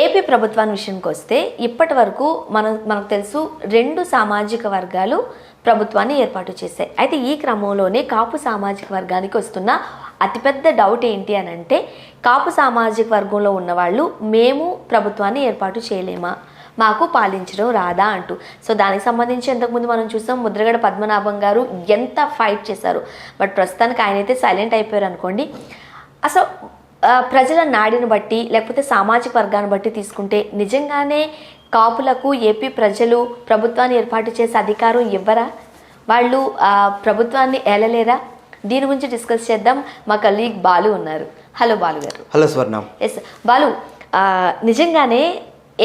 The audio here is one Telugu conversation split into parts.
ఏపీ ప్రభుత్వాన్ని విషయానికి వస్తే ఇప్పటి వరకు మన మనకు తెలుసు రెండు సామాజిక వర్గాలు ప్రభుత్వాన్ని ఏర్పాటు చేశాయి. అయితే ఈ క్రమంలోనే కాపు సామాజిక వర్గానికి వస్తున్న అతిపెద్ద డౌట్ ఏంటి అని అంటే కాపు సామాజిక వర్గంలో ఉన్నవాళ్ళు మేము ప్రభుత్వాన్ని ఏర్పాటు చేయలేమా? మాకు పాలించడం రాదా అంటూ. సో దానికి సంబంధించి ఇంతకుముందు మనం చూసాం ముద్రగడ పద్మనాభం గారు ఎంత ఫైట్ చేశారు. బట్ ప్రస్తుతానికి ఆయన అయితే సైలెంట్ అయిపోయారు అనుకోండి. అసలు ప్రజల నాడిని బట్టి లేకపోతే సామాజిక వర్గాన్ని బట్టి తీసుకుంటే నిజంగానే కాపులకు ఏపీ ప్రజలు ప్రభుత్వాన్ని ఏర్పాటు చేసే అధికారం ఇవ్వరా? వాళ్ళు ప్రభుత్వాన్ని ఏలలేరా? దీని గురించి డిస్కస్ చేద్దాం. మా కలీగ్ బాలు ఉన్నారు. హలో బాలు గారు. హలో స్వర్ణ. ఎస్ బాలు నిజంగానే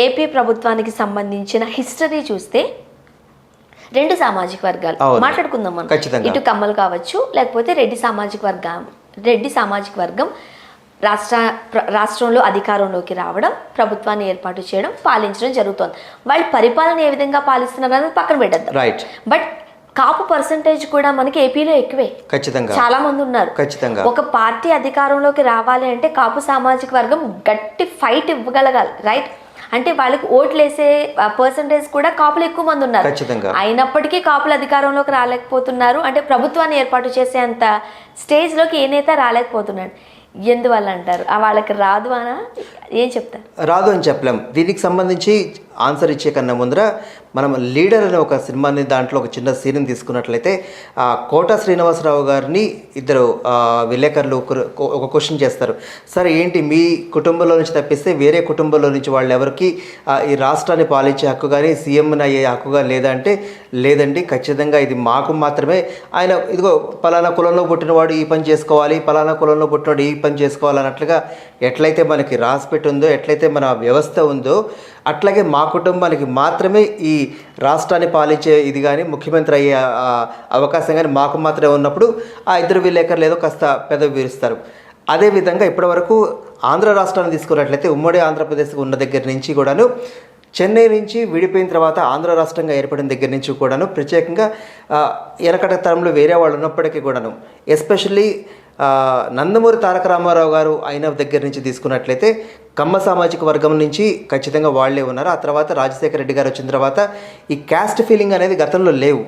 ఏపీ ప్రభుత్వానికి సంబంధించిన హిస్టరీ చూస్తే రెండు సామాజిక వర్గాలు. మాట్లాడుకుందాం మనం. ఇటు కమ్మలు కావచ్చు లేకపోతే రెడ్డి సామాజిక వర్గం రెడ్డి సామాజిక వర్గం రాష్ట్ర రాష్ట్రంలో అధికారంలోకి రావడం ప్రభుత్వాన్ని ఏర్పాటు చేయడం పాలించడం జరుగుతోంది. వాళ్ళు పరిపాలన ఏ విధంగా పాలిస్తున్నారు అనేది పక్కన పెట్టద్దాం. రైట్ బట్ కాపు పర్సంటేజ్ కూడా మనకి ఏపీలో ఎక్కువే. ఖచ్చితంగా. చాలా మంది ఉన్నారు. ఖచ్చితంగా. ఒక పార్టీ అధికారంలోకి రావాలి అంటే కాపు సామాజిక వర్గం గట్టి ఫైట్ ఇవ్వగలగాలి. రైట్ అంటే వాళ్ళకి ఓట్లు వేసే పర్సంటేజ్ కూడా కాపులు ఎక్కువ మంది ఉన్నారు. ఖచ్చితంగా. అయినప్పటికీ కాపులు అధికారంలోకి రాలేకపోతున్నారు. అంటే ప్రభుత్వాన్ని ఏర్పాటు చేసేంత స్టేజ్లోకి ఏ నేత రాలేకపోతున్నాడు. ఎందువల్ల అంటారు? వాళ్ళకి రాదు అనా? ఏం చెప్తారు? రాదు అని చెప్పలేం. దీనికి సంబంధించి ఆన్సర్ ఇచ్చే కన్నా ముందర మనం లీడర్ అనే ఒక సినిమాని దాంట్లో ఒక చిన్న సీన్ తీసుకున్నట్లయితే ఆ, కోట శ్రీనివాసరావు గారిని ఇద్దరు విలేకరులు ఒకరు- ఒక క్వశ్చన్ చేస్తారు. సార్ ఏంటి మీ కుటుంబంలో నుంచి తప్పిస్తే వేరే కుటుంబంలో నుంచి వాళ్ళు ఎవరికి ఈ రాష్ట్రాన్ని పాలించే హక్కు కానీ సీఎంని అయ్యే హక్కు కానీ లేదా అంటే లేదండి ఖచ్చితంగా ఇది మాకు మాత్రమే. ఆయన ఇదిగో పలానా కులంలో పుట్టినవాడు ఈ పని చేసుకోవాలి పలానా కులంలో పుట్టినవాడు ఈ పని చేసుకోవాలి అన్నట్లుగా ఎట్లయితే మనకి రాసిపెట్టి ఉందో ఎట్లయితే మన వ్యవస్థ ఉందో అట్లాగే మా కుటుంబానికి మాత్రమే ఈ రాష్ట్రాన్ని పాలించే ఇది కానీ ముఖ్యమంత్రి అయ్యే అవకాశం కానీ మాకు మాత్రమే ఉన్నప్పుడు ఆ ఇద్దరు విలేకరులు ఏదో కాస్త పెదవి వీరుస్తారు అదేవిధంగా ఇప్పటివరకు ఆంధ్ర రాష్ట్రాన్ని తీసుకున్నట్లయితే ఉమ్మడి ఆంధ్రప్రదేశ్ ఉన్న దగ్గర నుంచి కూడాను చెన్నై నుంచి విడిపోయిన తర్వాత ఆంధ్ర రాష్ట్రంగా ఏర్పడిన దగ్గర నుంచి కూడాను ప్రత్యేకంగా వెనకట తరంలో వేరే వాళ్ళు ఉన్నప్పటికీ కూడాను ఎస్పెషల్లీ నందమూరి తారక రామారావు గారు అయిన దగ్గర నుంచి తీసుకున్నట్లయితే కమ్మ సామాజిక వర్గం నుంచి ఖచ్చితంగా వాళ్ళే ఉన్నారు. ఆ తర్వాత రాజశేఖర రెడ్డి గారు వచ్చిన తర్వాత ఈ క్యాస్ట్ ఫీలింగ్ అనేది గతంలో లేవు.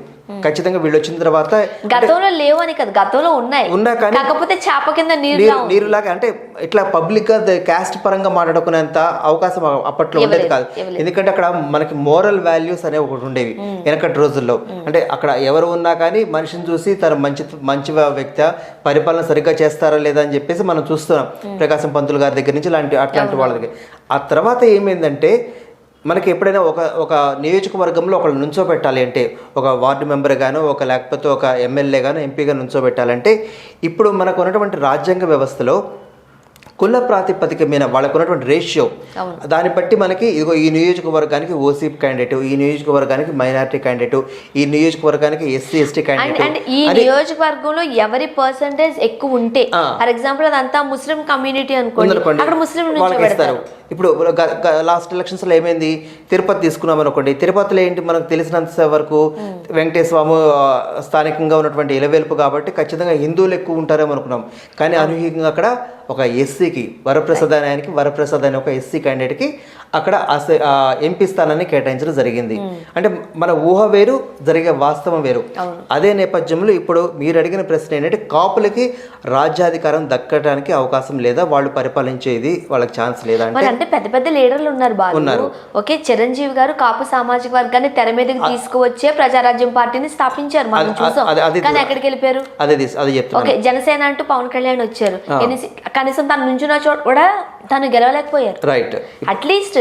ఖచ్చితంగా వీళ్ళు వచ్చిన తర్వాత గతంలో లేవు అని కదా గతంలో ఉన్నాయి. ఉన్నా కానీ కాకపోతే చేప కింద నీరు నీరు నీరులాగా అంటే ఇట్లా పబ్లిక్గా క్యాస్ట్ పరంగా మాట్లాడుకునేంత అవకాశం అప్పట్లో ఉండేది కాదు. ఎందుకంటే అక్కడ మనకి మోరల్ వాల్యూస్ అనేవి ఒకటి ఉండేవి. వెనకటి రోజుల్లో. అంటే అక్కడ ఎవరు ఉన్నా కానీ మనిషిని చూసి తన మంచి మంచి వ్యక్తి పరిపాలన సరిగ్గా చేస్తారా లేదా అని చెప్పేసి మనం చూస్తున్నాం. ప్రకాశం పంతులు గారి దగ్గర నుంచి ఇలాంటి అట్లాంటి వాళ్ళ దగ్గర ఆ తర్వాత ఏమైందంటే మనకి ఎప్పుడైనా ఒక ఒక నియోజకవర్గంలో ఒకళ్ళు నుంచోబెట్టాలి అంటే ఒక వార్డు మెంబర్ గాను ఒక లేకపోతే ఒక ఎమ్మెల్యే గాను ఎంపీగా నుంచోబెట్టాలంటే ఇప్పుడు మనకు ఉన్నటువంటి రాజ్యాంగ వ్యవస్థలో కుల ప్రాతిపదిక మీద వాళ్ళకు ఉన్నటువంటి రేషియో దాన్ని బట్టి మనకి ఇదిగో ఈ నియోజకవర్గానికి ఓసీ క్యాండిడేట్ ఈ నియోజకవర్గానికి మైనారిటీ క్యాండిడేట్ ఈ నియోజకవర్గానికి ఎస్సీ ఎస్టీ క్యాండిడేట్ ఈ నియోజకవర్గంలో ఎవరి పర్సంటేజ్ ఎక్కువ ఉంటే. ఫర్ ఎగ్జాంపుల్ అదంతా ముస్లిం కమ్యూనిటీ అనుకోండి. అక్కడ ముస్లిం ఇస్తారు. ఇప్పుడు లాస్ట్ ఎలక్షన్స్లో ఏమైంది? తిరుపతి తీసుకున్నాం అనుకోండి. తిరుపతిలో ఏంటి మనకు తెలిసినంత వరకు వెంకటేశ్వర స్వామి స్థానికంగా ఉన్నటువంటి ఇలవేల్పు కాబట్టి ఖచ్చితంగా హిందువులు ఎక్కువ ఉంటారేమో అనుకున్నాం. కానీ అనూహ్యంగా అక్కడ ఒక ఎస్సీకి వరప్రసాద్ అనే ఆయనకి వరప్రసాద్ అనే ఒక ఎస్సీ క్యాండిడేట్కి అక్కడ ఎంపీ స్థానాన్ని కేటాయించడం జరిగింది. అంటే మన ఊహ వేరు జరిగే వాస్తవం వేరు. అదే నేపథ్యంలో ఇప్పుడు మీరు అడిగిన ప్రశ్న ఏంటంటే కాపులకి రాజ్యాధికారం దక్కడానికి అవకాశం లేదా? వాళ్ళు పరిపాలించేది వాళ్ళకి ఛాన్స్ లేదా అంటే? పెద్ద పెద్ద లీడర్లు ఉన్నారు ఉన్నారు. ఓకే చిరంజీవి గారు కాపు సామాజిక వర్గాన్ని తెర మీదకి తీసుకువచ్చే ప్రజారాజ్యం పార్టీని స్థాపించారు మనం చూసాం. కానీ ఎక్కడికి వెళ్ళిపోయారు? అదే అదే ఓకే జనసేన అంటూ పవన్ కళ్యాణ్ వచ్చారు. కనీసం తను చోట కూడా తను గెలవలేకపోయారు. రైట్ అట్లీస్ట్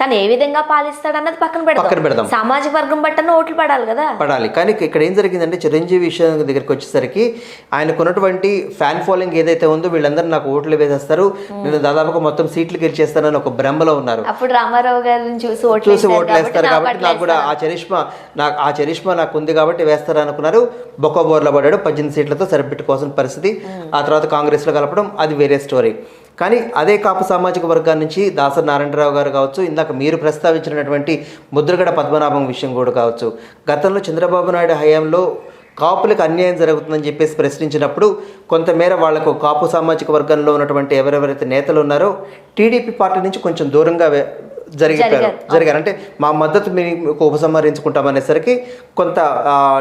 తను ఏ విధంగా పాలిస్తాడు అన్నది పక్కన పక్కన పెడతాం పెడదాం. సామాజిక వర్గం బట్టన ఓట్లు పడాలి కదా. పడాలి. కానీ ఇక్కడ ఏం జరిగిందంటే చిరంజీవి విషయం దగ్గరికి వచ్చేసరికి ఆయనకు ఉన్నటువంటి ఫ్యాన్ ఫాలోయింగ్ ఏదైతే ఉందో వీళ్ళందరూ నాకు ఓట్లు వేసేస్తారు. నేను దాదాపుగా మొత్తం సీట్లు గెలిచేస్తానని ఒక భ్రమలో ఉన్నారు. అప్పుడు రామారావు గారిని చూసి ఓట్లు చూసి ఓట్లు వేస్తారు కాబట్టి నాకు కూడా ఆ చరిష్మా నాకు ఆ చరిష్మా నాకు ఉంది కాబట్టి వేస్తారు అనుకున్నారు బొక్క బోర్లో పడ్డాడు. పద్దెనిమిది సీట్లతో సరిపెట్టుకోవాల్సిన పరిస్థితి. ఆ తర్వాత కాంగ్రెస్లో కలపడం అది వేరే స్టోరీ కానీ అదే కాపు సామాజిక వర్గాన్ని నుంచి దాసరి నారాయణరావు గారు కావచ్చు ఇందాక మీరు ప్రస్తావించినటువంటి ముద్రగడ పద్మనాభం విషయం కూడా కావచ్చు. గతంలో చంద్రబాబు నాయుడు హయాంలో కాపులకు అన్యాయం జరుగుతుందని చెప్పేసి ప్రశ్నించినప్పుడు కొంతమేర వాళ్ళకు కాపు సామాజిక వర్గంలో ఉన్నటువంటి ఎవరెవరైతే నేతలు ఉన్నారో టీడీపీ పార్టీ నుంచి కొంచెం దూరంగా జరిగిపోయారు. జరిగారు. జరిగారు. అంటే మా మద్దతు మీకు ఉపసంహరించుకుంటామనేసరికి కొంత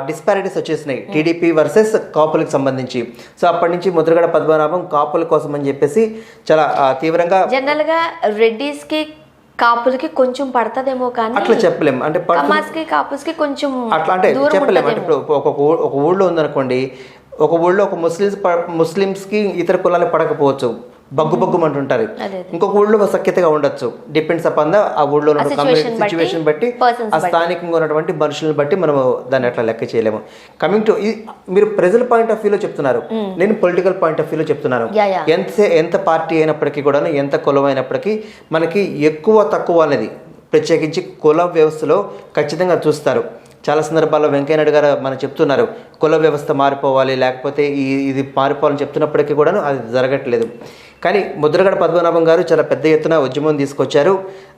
డిస్పారిటీస్ వచ్చేసినాయి. టీడీపీ వర్సెస్ కాపులకు సంబంధించి. సో అప్పటి నుంచి ముద్రగడ పద్మనాభం కాపుల కోసం అని చెప్పేసి చాలా తీవ్రంగా జనరల్గా రెడ్డిస్కి కాపులకి కొంచెం పడతదేమో కానీ అట్లా చెప్పలేం. అంటే పడుతుంది- కమాస్కి కాపుస్కి కొంచెం అట్లా అంటే చెప్పలేము అంటే. ఇప్పుడు ఒక ఒక ఊళ్ళో ఉందనుకోండి ఒక ఊళ్ళో ఒక ముస్లిమ్స్ ముస్లిమ్స్కి ఇతర కులాలు పడకపోవచ్చు. బగ్గు బగ్గు అంటుంటారు అదే. ఇంకొక ఊళ్ళో సఖ్యతగా ఉండొచ్చు. డిపెండ్స్ అపాన్ ద ఆ ఊళ్ళో ఉన్న సిచ్యువేషన్ బట్టి ఆ స్థానికంగా ఉన్నటువంటి మనుషులను బట్టి మనము దాన్ని అట్లా లెక్క చేయలేము. కమింగ్ టు మీరు ప్రజల పాయింట్ ఆఫ్ వ్యూలో చెప్తున్నారు. నేను పొలిటికల్ పాయింట్ ఆఫ్ వ్యూలో చెప్తున్నాను. ఎంత ఎంత పార్టీ అయినప్పటికీ కూడా ఎంత కులం అయినప్పటికీ మనకి ఎక్కువ తక్కువ అనేది ప్రత్యేకించి కుల వ్యవస్థలో ఖచ్చితంగా చూస్తారు. చాలా సందర్భాల్లో వెంకయ్యనాయుడు గారు మనం చెప్తున్నారు కుల వ్యవస్థ మారిపోవాలి లేకపోతే ఈ ఇది మారిపోవాలని చెప్తున్నప్పటికీ కూడా అది జరగట్లేదు. కానీ ముద్రగడ పద్మనాభం గారు చాలా పెద్ద ఎత్తున ఉద్యమం తీసుకొచ్చారు.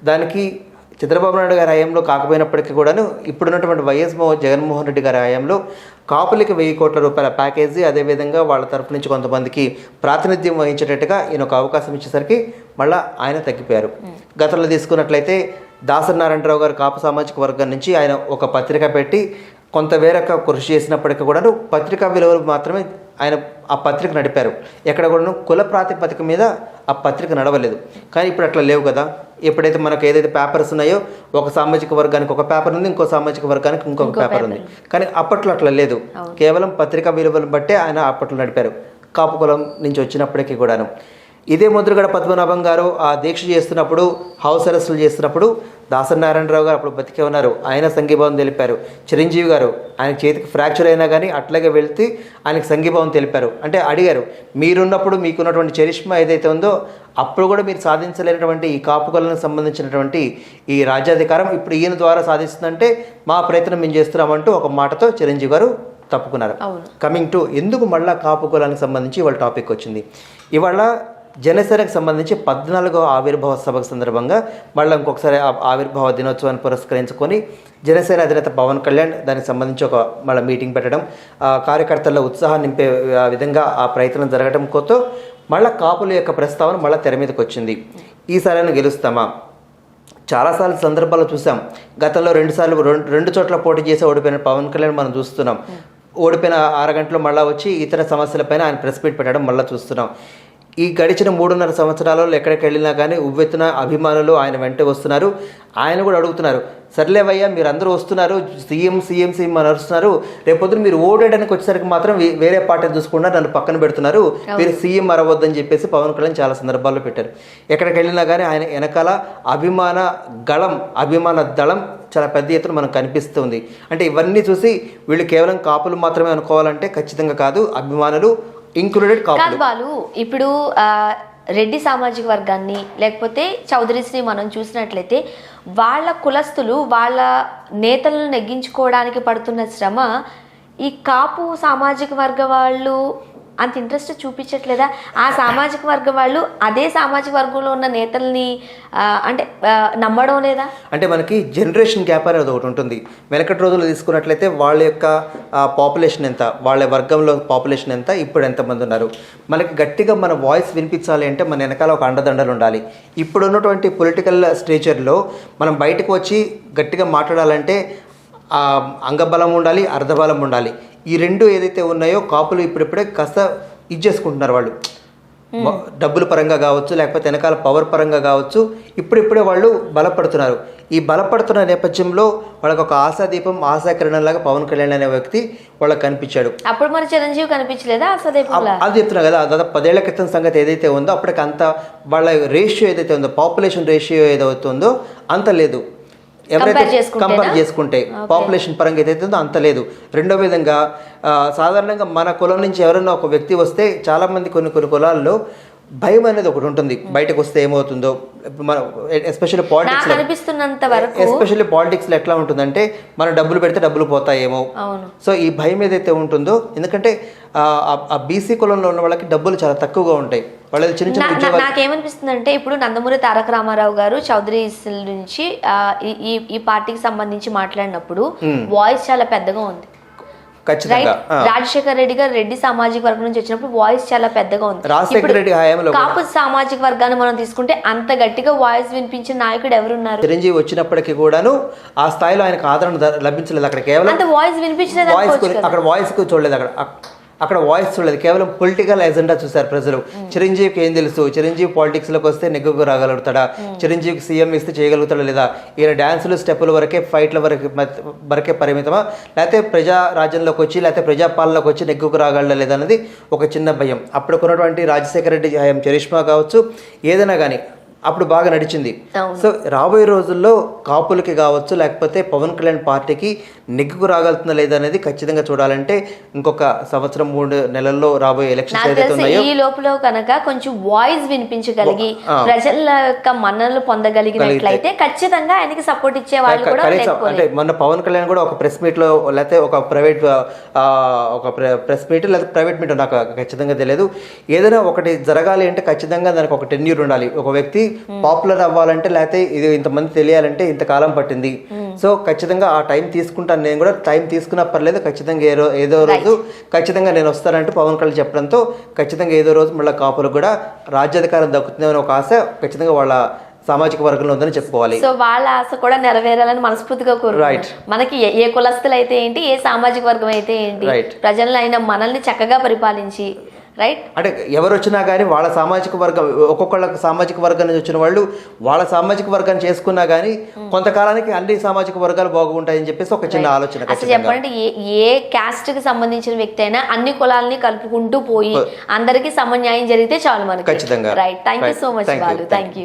దానికి చంద్రబాబు నాయుడు గారి హయాంలో కాకపోయినప్పటికీ కూడాను ఇప్పుడున్నటువంటి వైఎస్ జగన్మోహన్ రెడ్డి గారి హయాంలో కాపులకి వెయ్యి కోట్ల రూపాయల ప్యాకేజీ అదేవిధంగా వాళ్ళ తరఫు నుంచి కొంతమందికి ప్రాతినిధ్యం వహించేటట్టుగా ఈయన ఒక అవకాశం ఇచ్చేసరికి మళ్ళా ఆయన తగ్గిపోయారు. గతంలో తీసుకున్నట్లయితే దాసరి నారాయణరావు గారు కాపు సామాజిక వర్గం నుంచి ఆయన ఒక పత్రిక పెట్టి కొంత వేరొక కృషి చేసినప్పటికీ కూడాను పత్రికా విలువలు మాత్రమే ఆయన ఆ పత్రిక నడిపారు. ఎక్కడ కూడాను కుల ప్రాతిపదిక మీద ఆ పత్రిక నడవలేదు. కానీ ఇప్పుడు అట్లా లేవు కదా. ఎప్పుడైతే మనకు ఏదైతే పేపర్స్ ఉన్నాయో ఒక సామాజిక వర్గానికి ఒక పేపర్ ఉంది ఇంకో సామాజిక వర్గానికి ఇంకొక పేపర్ ఉంది. కానీ అప్పట్లో అట్లా లేదు. కేవలం పత్రికా విలువలను బట్టే ఆయన అప్పట్లో నడిపారు. కాపు కులం నుంచి వచ్చినప్పటికీ కూడాను. ఇదే ముద్రగడ పద్మనాభం గారు ఆ దీక్ష చేస్తున్నప్పుడు హౌస్ అరెస్టులు చేస్తున్నప్పుడు దాసనారాయణరావు గారు అప్పుడు బతికే ఉన్నారు. ఆయన సంఘీభావం తెలిపారు. చిరంజీవి గారు ఆయన చేతికి ఫ్రాక్చర్ అయినా కానీ అట్లాగే వెళ్తే ఆయనకి సంఘీభావం తెలిపారు. అంటే అడిగారు మీరున్నప్పుడు మీకున్నటువంటి చరిష్మా ఏదైతే ఉందో అప్పుడు కూడా మీరు సాధించలేనటువంటి ఈ కాపుకలకు సంబంధించినటువంటి ఈ రాజ్యాధికారం ఇప్పుడు ఈయన ద్వారా సాధిస్తుందంటే మా ప్రయత్నం మేము చేస్తున్నామంటూ ఒక మాటతో చిరంజీవి గారు తప్పుకున్నారు. కమింగ్ టు ఎందుకు మళ్ళా కాపు కులానికి సంబంధించి ఇవాళ టాపిక్ వచ్చింది? ఇవాళ జనసేనకు సంబంధించి పద్నాలుగో ఆవిర్భావ సభకు సందర్భంగా మళ్ళీ ఇంకొకసారి ఆ ఆవిర్భావ దినోత్సవాన్ని పురస్కరించుకొని జనసేన అధినేత పవన్ కళ్యాణ్ దానికి సంబంధించి ఒక మళ్ళీ మీటింగ్ పెట్టడం ఆ కార్యకర్తల్లో ఉత్సాహం నింపే ఆ విధంగా ఆ ప్రయత్నం జరగడం కోతో మళ్ళీ కాపుల యొక్క ప్రస్తావన మళ్ళీ తెర మీదకి వచ్చింది. ఈసారి గెలుస్తామా? చాలాసార్లు సందర్భాలు చూసాం. గతంలో రెండుసార్లు రెండు రెండు చోట్ల పోటీ చేసి ఓడిపోయిన పవన్ కళ్యాణ్ మనం చూస్తున్నాం. ఓడిపోయిన అరగంటలో మళ్ళీ వచ్చి ఇతర సమస్యలపైన ఆయన ప్రెస్ మీట్ పెట్టడం మళ్ళీ చూస్తున్నాం. ఈ గడిచిన మూడున్నర సంవత్సరాలలో ఎక్కడికి వెళ్ళినా కానీ ఉవ్వెత్తున అభిమానులు ఆయన వెంట వస్తున్నారు. ఆయన కూడా అడుగుతున్నారు సర్లేవయ్యా మీరు అందరూ వస్తున్నారు సీఎం సీఎం సీఎం అని అరుస్తున్నారు. రేపొద్దున మీరు ఓడేయడానికి వచ్చేసరికి మాత్రం వేరే పార్టీ చూసుకుండా నన్ను పక్కన పెడుతున్నారు. మీరు సీఎం అరవద్దని చెప్పేసి పవన్ కళ్యాణ్ చాలా సందర్భాల్లో పెట్టారు. ఎక్కడికి వెళ్ళినా కానీ ఆయన వెనకాల అభిమాన గళం అభిమాన దళం చాలా పెద్ద ఎత్తున మనకు కనిపిస్తుంది. అంటే ఇవన్నీ చూసి వీళ్ళు కేవలం కాపులు మాత్రమే అనుకోవాలంటే ఖచ్చితంగా కాదు. అభిమానులు ఇంక్లూడెడ్ కాదు బాలు ఇప్పుడు ఆ, రెడ్డి సామాజిక వర్గాన్ని లేకపోతే చౌదరీస్ని మనం చూసినట్లయితే వాళ్ళ కులస్తులు వాళ్ళ నేతలను నెగ్గించుకోవడానికి పడుతున్న శ్రమ ఈ కాపు సామాజిక వర్గ వాళ్ళు అంత ఇంట్రెస్ట్ చూపించట్లేదా? ఆ సామాజిక వర్గ వాళ్ళు అదే సామాజిక వర్గంలో ఉన్న నేతల్ని అంటే నమ్మడం లేదా? అంటే మనకి జనరేషన్ గ్యాప్ అనేది ఒకటి ఉంటుంది. వెనకటి రోజులు తీసుకున్నట్లయితే వాళ్ళ యొక్క పాపులేషన్ ఎంత వాళ్ళ వర్గంలో పాపులేషన్ ఎంత ఇప్పుడు ఎంతమంది ఉన్నారు. మనకి గట్టిగా మన వాయిస్ వినిపించాలి అంటే మన వెనకాల ఒక అండదండలు ఉండాలి. ఇప్పుడు ఉన్నటువంటి పొలిటికల్ స్టేచర్లో మనం బయటకు వచ్చి గట్టిగా మాట్లాడాలంటే అంగబలం ఉండాలి అర్ధబలం ఉండాలి. ఈ రెండు ఏదైతే ఉన్నాయో కాపులు ఇప్పుడిప్పుడే కాస్త ఇది చేసుకుంటున్నారు వాళ్ళు డబ్బుల పరంగా కావచ్చు లేకపోతే వెనకాల పవర్ పరంగా కావచ్చు ఇప్పుడిప్పుడే వాళ్ళు బలపడుతున్నారు. ఈ బలపడుతున్న నేపథ్యంలో వాళ్ళకి ఒక ఆశాదీపం ఆశాకిరణంలాగా పవన్ కళ్యాణ్ అనే వ్యక్తి వాళ్ళకి కనిపించాడు. అప్పుడు మన చిరంజీవి కనిపించలేదా అసదేపులా అది చెప్తున్నా కదా దాదాపు పదేళ్ళ క్రితం సంగతి ఏదైతే ఉందో అప్పటికి అంత వాళ్ళ రేషియో ఏదైతే ఉందో పాపులేషన్ రేషియో ఏదైతే ఉందో అంత లేదు. ఎవరైతే? కంపేర్ చేసుకుంటే పాపులేషన్ పరంగా ఏదైతే ఉందో అంత లేదు రెండో విధంగా సాధారణంగా మన కులం నుంచి ఎవరైనా ఒక వ్యక్తి వస్తే చాలా మంది కొన్ని కొన్ని కులాల్లో భయం అనేది ఒకటి ఉంటుంది. బయటకు వస్తే ఏమవుతుందో మన ఎస్పెషల్లీ పాలిటిక్స్ అనిపిస్తున్నంత వరకు ఎస్పెషల్లీ పాలిటిక్స్లో ఎట్లా ఉంటుందంటే మనం డబ్బులు పెడితే డబ్బులు పోతాయేమో. అవును. సో ఈ భయం ఏదైతే ఉంటుందో ఎందుకంటే ఆ- బీసీ కులంలో ఉన్న వాళ్ళకి డబ్బులు చాలా తక్కువగా ఉంటాయి. వాళ్ళది చిన్న చిన్న నాకేమనిపిస్తుంది అంటే ఇప్పుడు నందమూరి తారక రామారావు గారు చౌదరీస్ నుంచి ఈ- ఈ ఈ పార్టీకి సంబంధించి మాట్లాడినప్పుడు వాయిస్ చాలా పెద్దగా ఉంది. ఖచ్చితంగా. రాజశేఖర్ రెడ్డి గారు రెడ్డి సామాజిక వర్గం నుంచి వచ్చినప్పుడు వాయిస్ చాలా పెద్దగా ఉంది. రాజశేఖర రెడ్డి హయాంలో కాపు సామాజిక వర్గాన్ని మనం తీసుకుంటే అంత గట్టిగా వాయిస్ వినిపించిన నాయకుడు ఎవరున్నారు? చిరంజీవి వచ్చినప్పటికీ కూడాను ఆ స్థాయిలో ఆయనకు ఆదరణ లభించలేదు అక్కడ కేవలం అంత వాయిస్ వినిపించలేదు వాయిస్. అక్కడ వాయిస్కు చూడలేదు అక్కడ. అక్- అక్కడ వాయిస్ చూడలేదు కేవలం పొలిటికల్ ఎజెండా చూశారు ప్రజలు. చిరంజీవికి ఏం తెలుసు? చిరంజీవి పాలిటిక్స్లోకి వస్తే నెగ్గుకు రాగలుగుతాడా? చిరంజీవికి సీఎం ఇస్తే చేయగలుగుతాడా లేదా? ఈయన డ్యాన్సులు స్టెప్పుల వరకే ఫైట్ల వరకు వరకే పరిమితమా? లేకపోతే ప్రజా రాజ్యంలోకి వచ్చి లేకపోతే ప్రజాపాలనలోకి వచ్చి నెగ్గుకు రాగలడా లేదా అనేది ఒక చిన్న భయం. అప్పుడు ఉన్నటువంటి రాజశేఖర రెడ్డి హయాం చరిష్మా కావచ్చు. ఏదైనా కానీ అప్పుడు బాగా నడిచింది. సో రాబోయే రోజుల్లో కాపులకి కావచ్చు లేకపోతే పవన్ కళ్యాణ్ పార్టీకి నెగ్గుకు రాగలుగుతుందా లేదా అనేది ఖచ్చితంగా చూడాలంటే ఇంకొక సంవత్సరం మూడు నెలల్లో రాబోయే ఎలక్షన్స్ ఏదైతే ఉన్నాయో ఈ లోపల కనుక కొంచెం వాయిస్ వినిపించగలిగి. ప్రజల యొక్క మన్ననలు పొందగలిగినట్లయితే ఖచ్చితంగా ఆయనకి సపోర్ట్ ఇచ్చే వాళ్ళు కూడా అంటే మొన్న పవన్ కళ్యాణ్ కూడా ఒక ప్రెస్ మీట్లో లేకపోతే ఒక ప్రైవేట్ ఒక ప్రెస్ మీట్ లేకపోతే ప్రైవేట్ మీట్ నాకు ఖచ్చితంగా తెలియదు. ఏదైనా ఒకటి జరగాలి అంటే ఖచ్చితంగా దానికి ఒక టెన్యూర్ ఉండాలి. ఒక వ్యక్తి పాపులర్ అవ్వాలంటే లేకపోతే ఇది ఇంతమంది తెలియాలంటే ఇంతకాలం పట్టింది. సో ఖచ్చితంగా ఆ టైం తీసుకుంటాను నేను కూడా. టైం తీసుకున్నా పర్లేదు ఖచ్చితంగా ఏ రో- ఏదో రోజు ఖచ్చితంగా నేను వస్తానంటూ పవన్ కళ్యాణ్ చెప్పడంతో ఖచ్చితంగా ఏదో రోజు మళ్ళీ కాపులకు కూడా రాజ్యాధికారం దక్కుతుందని ఒక ఆశ ఖచ్చితంగా వాళ్ళ సామాజిక వర్గంలో ఉందని చెప్పుకోవాలి. సో వాళ్ళ ఆశ కూడా నెరవేరాలని మనస్ఫూర్తిగా. కోరుకుంటున్నాం. మనకి ఏ- కులస్తులు అయితే ఏంటి ఏ సామాజిక వర్గం అయితే ఏంటి. ప్రజలను అయిన మనల్ని చక్కగా పరిపాలించి రైట్ అంటే ఎవరు వచ్చినా కానీ వాళ్ళ సామాజిక వర్గం ఒక్కొక్కళ్ళ సామాజిక వర్గం నుంచి వచ్చిన వాళ్ళు వాళ్ళ సామాజిక వర్గాన్ని చేసుకున్నా కానీ కొంతకాలానికి అన్ని సామాజిక వర్గాలు బాగుంటాయని చెప్పేసి ఒక చిన్న ఆలోచన అసలు. చెప్పాలంటే ఏ ఏ క్యాస్ట్కి సంబంధించిన వ్యక్తి అయినా అన్ని కులాలని కలుపుకుంటూ పోయి అందరికీ సమన్యాయం జరిగితే చాలు మనకి ఖచ్చితంగా. Right thank you. So much. Balu thank you